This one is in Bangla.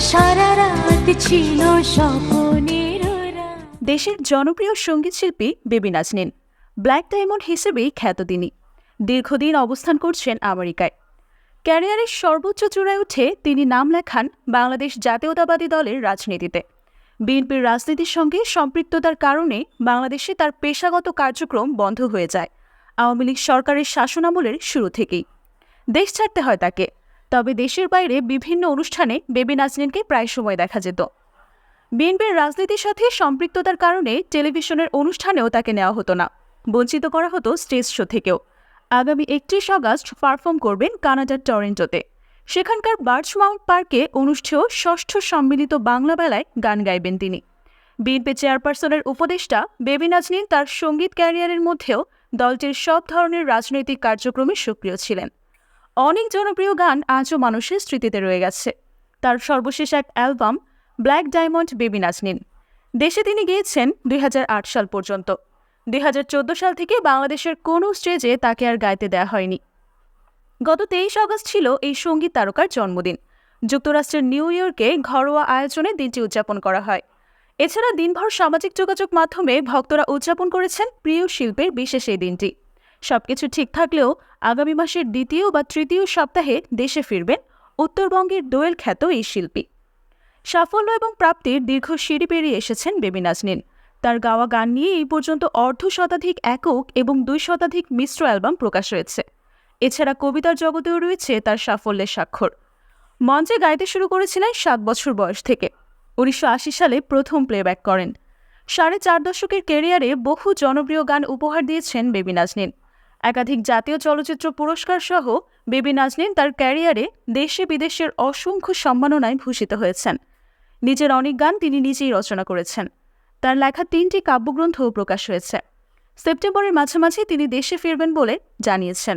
সারা ছিল দেশের জনপ্রিয় সঙ্গীতশিল্পী বেবি নাজনীন, ব্ল্যাক ডায়মন্ড হিসেবেই খ্যাত তিনি। দীর্ঘদিন অবস্থান করছেন আমেরিকায়। ক্যারিয়ারের সর্বোচ্চ চূড়ায় উঠে তিনি নাম লেখান বাংলাদেশ জাতীয়তাবাদী দলের রাজনীতিতে। বিএনপির রাজনীতির সঙ্গে সম্পৃক্ততার কারণে বাংলাদেশে তার পেশাগত কার্যক্রম বন্ধ হয়ে যায়। আওয়ামী লীগ সরকারের শাসনামলের শুরু থেকেই। দেশ ছাড়তে হয় তাকে। তবে দেশের বাইরে বিভিন্ন অনুষ্ঠানে বেবি নাজনীনকে প্রায় সময় দেখা যেত। বিএনপির রাজনীতির সাথে সম্পৃক্ততার কারণে টেলিভিশনের অনুষ্ঠানেও তাকে নেওয়া হতো না। বঞ্চিত করা হতো স্টেজ শো থেকেও। আগামী একত্রিশ আগস্ট পারফর্ম করবেন কানাডার টরেন্টোতে। সেখানকার বার্চ বার্চমাউন্ট পার্কে অনুষ্ঠেয় ষষ্ঠ সম্মিলিত বাংলা বেলায় গান গাইবেন তিনি। বিএনপি চেয়ারপারসনের উপদেষ্টা বেবি নাজনীন তার সংগীত ক্যারিয়ারের মধ্যেও দলটির সব ধরনের রাজনৈতিক কার্যক্রমে সক্রিয় ছিলেন। অনেক জনপ্রিয় গান আজও মানুষের স্মৃতিতে রয়ে গেছে। তার সর্বশেষ এক album, black diamond, baby Naznin. দেশে তিনি গিয়েছেন দুই হাজার আট সাল পর্যন্ত। দুই হাজার চোদ্দ সাল থেকে বাংলাদেশের কোনো স্টেজে তাকে আর গাইতে দেওয়া হয়নি। গত তেইশ আগস্ট ছিল এই সংগীত তারকার জন্মদিন। যুক্তরাষ্ট্রের নিউ ইয়র্কে ঘরোয়া আয়োজনে দিনটি উদযাপন করা হয়। এছাড়া দিনভর সামাজিক যোগাযোগ মাধ্যমে ভক্তরা উদযাপন করেছেন প্রিয় শিল্পের বিশেষ এই দিনটি। সবকিছু ঠিক থাকলেও আগামী মাসের দ্বিতীয় বা তৃতীয় সপ্তাহে দেশে ফিরবেন উত্তরবঙ্গের দোয়েল খ্যাত এই শিল্পী। সাফল্য এবং প্রাপ্তির দীর্ঘ সিঁড়ি পেরিয়ে এসেছেন বেবি নাজনীন। তার গাওয়া গান নিয়ে এই পর্যন্ত অর্ধ শতাধিক একক এবং দুই শতাধিক মিশ্র অ্যালবাম প্রকাশ হয়েছে। এছাড়া কবিতার জগতেও রয়েছে তার সাফল্যের স্বাক্ষর। মঞ্চে গাইতে শুরু করেছিলেন সাত বছর বয়স থেকে। উনিশশো আশি সালে প্রথম প্লেব্যাক করেন। সাড়ে চার দশকের কেরিয়ারে বহু জনপ্রিয় গান উপহার দিয়েছেন বেবি নাজনীন। একাধিক জাতীয় চলচ্চিত্র পুরস্কার সহ বেবি নাজনীন তার ক্যারিয়ারে দেশে বিদেশের অসংখ্য সম্মাননায় ভূষিত হয়েছেন। নিজের অনেক গান তিনি নিজেই রচনা করেছেন। তার লেখা তিনটি কাব্যগ্রন্থও প্রকাশ হয়েছে। সেপ্টেম্বরের মাঝামাঝি তিনি দেশে ফিরবেন বলে জানিয়েছেন।